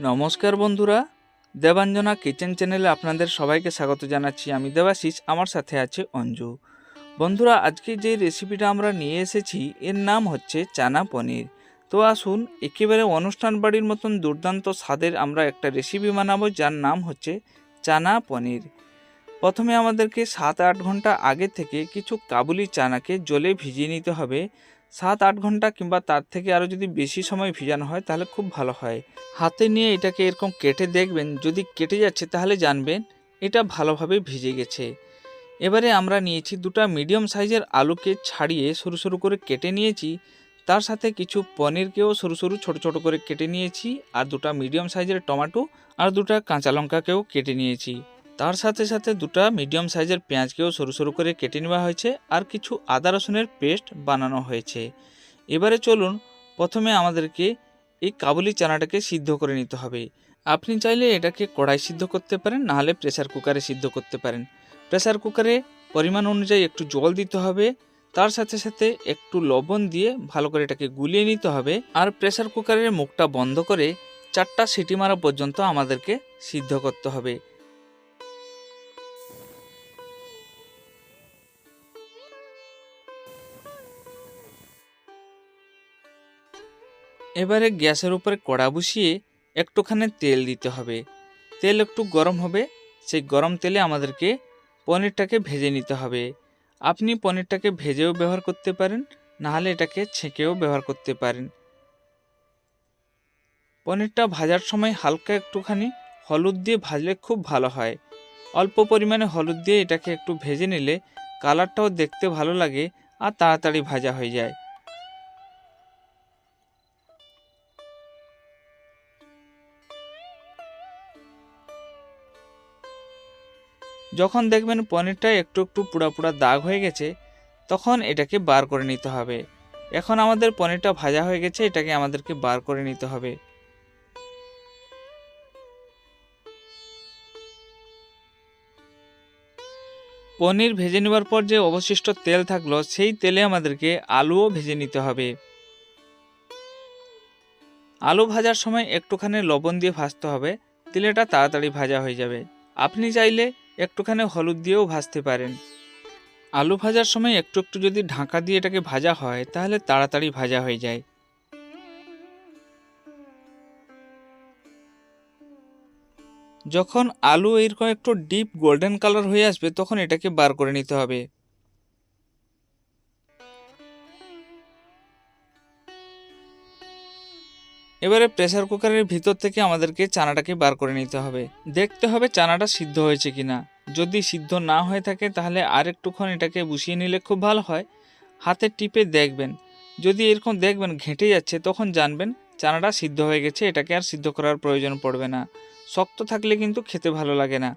নমস্কার বন্ধুরা, দেবাঞ্জনা কিচেন চ্যানেলে আপনাদের সবাইকে স্বাগত জানাচ্ছি। আমি দেবাশিস, আমার সাথে আছে অঞ্জু। বন্ধুরা, আজকে যে রেসিপিটা আমরা নিয়ে এসেছি, এর নাম হচ্ছে চানা পনির। তো আসুন, একেবারে অনুষ্ঠান বাড়ির মতন দুর্দান্ত স্বাদের আমরা একটা রেসিপি বানাবো, যার নাম হচ্ছে চানা পনির। প্রথমে আমাদেরকে সাত আট ঘণ্টা আগে থেকে কিছু কাবুলি চানাকে জলে ভিজিয়ে নিতে হবে। সাত আট ঘণ্টা কিংবা তার থেকে আরও যদি বেশি সময় ভিজানো হয়, তাহলে খুব ভালো হয়। হাতে নিয়ে এটাকে এরকম কেটে দেখবেন, যদি কেটে যাচ্ছে তাহলে জানবেন এটা ভালোভাবে ভিজে গেছে। এবারে আমরা নিয়েছি দুটো মিডিয়াম সাইজের আলুকে ছাড়িয়ে সরু সরু করে কেটে নিয়েছি। তার সাথে কিছু পনিরকেও সরু সরু ছোট ছোট করে কেটে নিয়েছি। আর দুটো মিডিয়াম সাইজের টমাটো আর দুটো কাঁচা লঙ্কাকেও কেটে নিয়েছি। তার সাথে সাথে দুটো মিডিয়াম সাইজের পেঁয়াজকেও সরু সরু করে কেটে নেওয়া হয়েছে আর কিছু আদা রসুনের পেস্ট বানানো হয়েছে। এবারে চলুন প্রথমে আমাদেরকে এই কাবুলি চানাটাকে সিদ্ধ করে নিতে হবে। আপনি চাইলে এটাকে কড়াই সিদ্ধ করতে পারেন নাহলে প্রেসার কুকারে সিদ্ধ করতে পারেন। প্রেসার কুকারে পরিমাণ অনুযায়ী একটু জল দিতে হবে, তার সাথে সাথে একটু লবণ দিয়ে ভালো করে এটাকে গুলিয়ে নিতে হবে আর প্রেসার কুকারের মুখটা বন্ধ করে চারটা সিটি মারা পর্যন্ত আমাদেরকে সিদ্ধ করতে হবে। এবারে গ্যাসের উপরে কড়া বসিয়ে একটুখানি তেল দিতে হবে। তেল একটু গরম হবে, সেই গরম তেলে আমাদেরকে পনিরটাকে ভেজে নিতে হবে। আপনি পনিরটাকে ভেজেও ব্যবহার করতে পারেন, নাহলে এটাকে ছেঁকেও ব্যবহার করতে পারেন। পনিরটা ভাজার সময় হালকা একটুখানি হলুদ দিয়ে ভাজলে খুব ভালো হয়। অল্প পরিমাণে হলুদ দিয়ে এটাকে একটু ভেজে নিলে কালারটাও দেখতে ভালো লাগে আর তাড়াতাড়ি ভাজা হয়ে যায়। যখন দেখবেন পনিরটা একটু একটু পুড়া পুড়া দাগ হয়ে গেছে, তখন এটাকে বার করে নিতে হবে। এখন আমাদের পনিরটা ভাজা হয়ে গেছে, এটাকে আমাদেরকে বার করে নিতে হবে। পনির ভেজে নেওয়ার পর যে অবশিষ্ট তেল থাকল, সেই তেলে আমাদেরকে আলুও ভেজে নিতে হবে। আলু ভাজার সময় একটুখানি লবণ দিয়ে ভাজতে হবে, তেলেটা তাড়াতাড়ি ভাজা হয়ে যাবে। আপনি চাইলে একটুখানি হলুদ দিয়েও ভাজতে পারেন। আলু ভাজার সময় একটু একটু যদি ঢাকা দিয়ে এটাকে ভাজা হয়, তাহলে তাড়াতাড়ি ভাজা হয়ে যায়। যখন আলু এরকম একটু ডিপ গোল্ডেন কালার হয়ে আসবে, তখন এটাকে বার করে নিতে হবে। এবারে প্রেসার কুকারের ভিতর থেকে আমাদেরকে চানাটাকে বার করে নিতে হবে। দেখতে হবে চানাটা সিদ্ধ হয়েছে কিনা। যদি সিদ্ধ না হয়ে থাকে তাহলে আর একটুক্ষণ এটাকে বসিয়ে নিলে খুব ভালো হয়। হাতে টিপে দেখবেন। যদি এরকম দেখবেন ঘেঁটে যাচ্ছে, তখন জানবেন চানাটা সিদ্ধ হয়ে গেছে, এটাকে আর সিদ্ধ করার প্রয়োজন পড়বে না। শক্ত থাকলে কিন্তু খেতে ভালো লাগে না।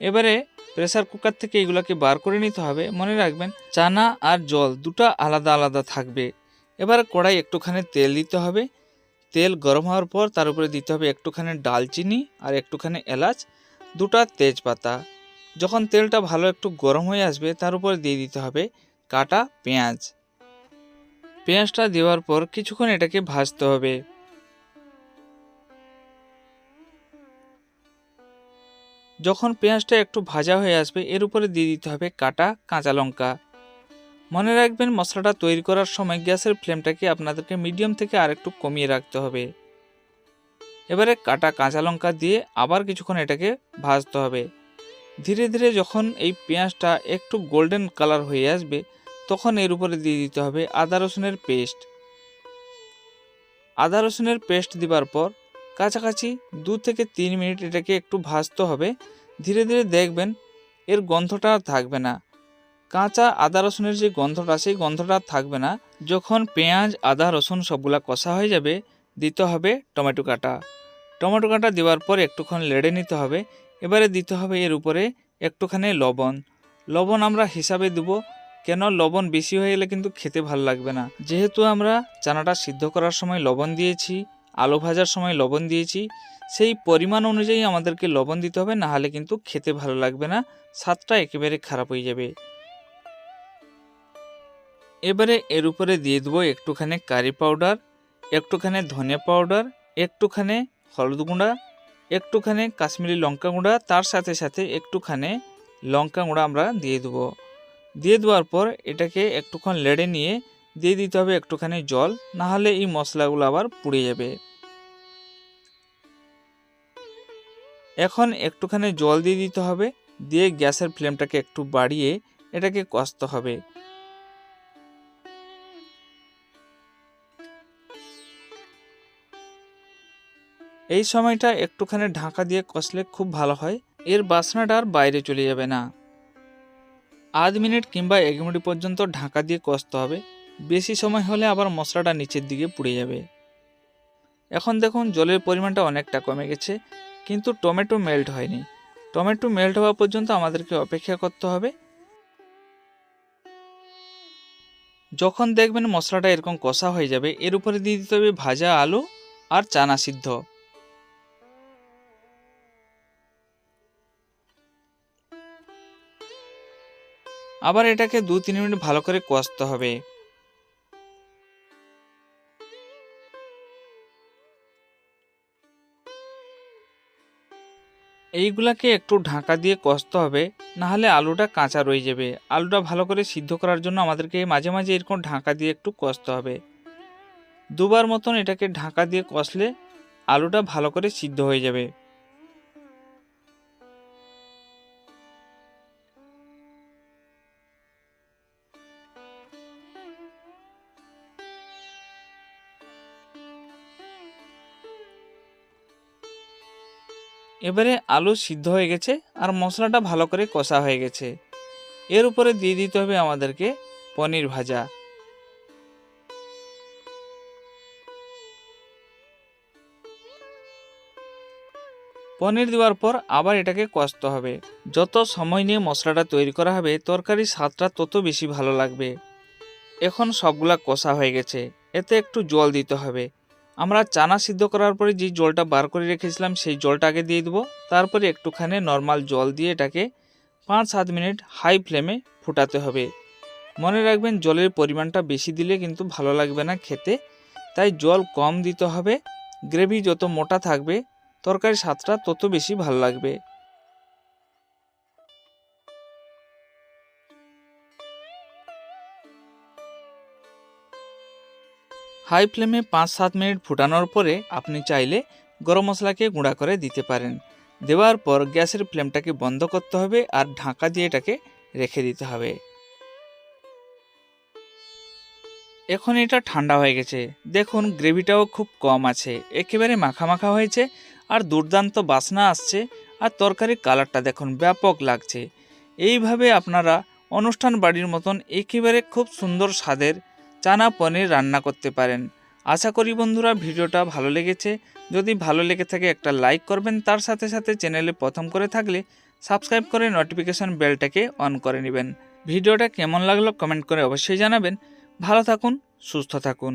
এবারে প্রেসার কুকার থেকে এগুলোকে বার করে নিতে হবে। মনে রাখবেন, চানা আর জল দুটো আলাদা আলাদা থাকবে। এবারে কড়াই একটুখানি তেল দিতে হবে। তেল গরম হওয়ার পর তার উপরে দিতে হবে একটুখানি ডালচিনি আর একটুখানি এলাচ, দুটা তেজপাতা। যখন তেলটা ভালো একটু গরম হয়ে আসবে, তার উপরে দিয়ে দিতে হবে কাটা পেঁয়াজ। পেঁয়াজটা দেওয়ার পর কিছুক্ষণ এটাকে ভাজতে হবে। যখন পেঁয়াজটা একটু ভাজা হয়ে আসবে, এর উপরে দিয়ে দিতে হবে কাটা কাঁচা লঙ্কা। মনে রাখবেন, মশলাটা তৈরি করার সময় গ্যাসের ফ্লেমটাকে আপনাদেরকে মিডিয়াম থেকে আরেকটু কমিয়ে রাখতে হবে। এবারে কাটা কাঁচা লঙ্কা দিয়ে আবার কিছুক্ষণ এটাকে ভাজতে হবে। ধীরে ধীরে যখন এই পেঁয়াজটা একটু গোল্ডেন কালার হয়ে আসবে, তখন এর উপরে দিয়ে দিতে হবে আদা রসুনের পেস্ট। আদা রসুনের পেস্ট দেওয়ার পর কাছাকাছি দু থেকে তিন মিনিট এটাকে একটু ভাজতে হবে। ধীরে ধীরে দেখবেন এর গন্ধটা থাকবে না। কাঁচা আদা রসুনের যে গন্ধটা, সেই গন্ধটা থাকবে না। যখন পেঁয়াজ, আদা, রসুন সবগুলা কষা হয়ে যাবে, দিতে হবে টমেটো কাটা। টমেটো কাটা দেওয়ার পর একটুক্ষণ লেড়ে নিতে হবে। এবারে দিতে হবে এর উপরে একটুখানি লবণ। লবণ আমরা হিসাবে দেব, কেন লবণ বেশি হয়ে গেলে কিন্তু খেতে ভালো লাগবে না। যেহেতু আমরা চানাটা সিদ্ধ করার সময় লবণ দিয়েছি, আলু ভাজার সময় লবণ দিয়েছি, সেই পরিমাণ অনুযায়ী আমাদেরকে লবণ দিতে হবে, না হলে কিন্তু খেতে ভালো লাগবে না, স্বাদটা একেবারে খারাপ হয়ে যাবে। এবারে এর উপরে দিয়ে দেবো একটুখানি কারি পাউডার একটুখানি ধনে পাউডার একটুখানি হলুদ গুঁড়া, একটুখানি কাশ্মীরি লঙ্কা গুঁড়া, তার সাথে সাথে একটুখানি লঙ্কা গুঁড়া আমরা দিয়ে দেবো। দিয়ে দেওয়ার পর এটাকে একটুক্ষণ লেড়ে নিয়ে দিয়ে দিতে হবে একটুখানি জল না হলে এই মশলাগুলো আবার পুড়ে যাবে। এখন একটুখানি জল দিয়ে দিতে হবে, দিয়ে গ্যাসের ফ্লেমটাকে একটু বাড়িয়ে এটাকে কষতে হবে। এই সময়টা একটুখানি ঢাকা দিয়ে কষলে খুব ভালো হয়। এর বাসনাটা আর বাইরে চলে যাবে না। আধ মিনিট কিংবা এক মিনিট পর্যন্ত ঢাকা দিয়ে কষতে হবে। বেশি সময় হলে আবার মশলাটা নিচের দিকে পুড়ে যাবে। এখন দেখুন জলের পরিমাণটা অনেকটা কমে গেছে, কিন্তু টমেটো মেল্ট হয়নি। টমেটো মেল্ট হওয়া পর্যন্ত আমাদেরকে অপেক্ষা করতে হবে। যখন দেখবেন মশলাটা এরকম কষা হয়ে যাবে, এর উপরে দিয়ে দিতে হবে ভাজা আলু আর চানা সিদ্ধ। আবার এটাকে দু তিন মিনিট ভালো করে কষতে হবে। এইগুলাকে একটু ঢাকা দিয়ে কষতে হবে, নাহলে আলুটা কাঁচা রয়ে যাবে। আলুটা ভালো করে সিদ্ধ করার জন্য আমাদেরকে মাঝে মাঝে এরকম ঢাকা দিয়ে একটু কষতে হবে। দুবার মতন এটাকে ঢাকা দিয়ে কষলে আলুটা ভালো করে সিদ্ধ হয়ে যাবে। এবারে আলু সিদ্ধ হয়ে গেছে আর মশলাটা ভালো করে কষা হয়ে গেছে। এর উপরে দিয়ে দিতে হবে আমাদেরকে পনির ভাজা। পনির দেওয়ার পর আবার এটাকে কষতে হবে। যত সময় নিয়ে মশলাটা তৈরি করা হবে, তরকারির স্বাদটা তত বেশি ভালো লাগবে। এখন সবগুলা কষা হয়ে গেছে। এতে একটু জল দিতে হবে। আমরা চানা সিদ্ধ করার পরে যে জলটা বার করে রেখেছিলাম, সেই জলটা আগে দিয়ে দেবো। তারপরে একটুখানি নর্মাল জল দিয়ে এটাকে পাঁচ সাত মিনিট হাই ফ্লেমে ফুটাতে হবে। মনে রাখবেন, জলের পরিমাণটা বেশি দিলে কিন্তু ভালো লাগবে না খেতে। তাই জল কম দিতে হবে। গ্রেভি যত মোটা থাকবে, তরকারির স্বাদটা তত বেশি ভালো লাগবে। হাই ফ্লেমে পাঁচ সাত মিনিট ফুটানোর পরে আপনি চাইলে গরম মশলাকে গুঁড়া করে দিতে পারেন। দেওয়ার পর গ্যাসের ফ্লেমটাকে বন্ধ করতে হবে আর ঢাকা দিয়ে এটাকে রেখে দিতে হবে। এখন এটা ঠান্ডা হয়ে গেছে। দেখুন, গ্রেভিটাও খুব কম আছে। একেবারে মাখা মাখা হয়েছে আর দুর্দান্ত বাসনা আসছে আর তরকারির কালারটা দেখুন, ব্যাপক লাগছে। এইভাবে আপনারা অনুষ্ঠান বাড়ির মতন একেবারে খুব সুন্দর স্বাদের চানা পনির রান্না করতে পারেন। আশা করি বন্ধুরা ভিডিওটা ভালো লেগেছে। যদি ভালো লেগে থাকে একটা লাইক করবেন। তার সাথে সাথে চ্যানেলে প্রথম করে থাকলে সাবস্ক্রাইব করে নোটিফিকেশন বেলটাকে অন করে নেবেন। ভিডিওটা কেমন লাগল কমেন্ট করে অবশ্যই জানাবেন। ভালো থাকুন, সুস্থ থাকুন।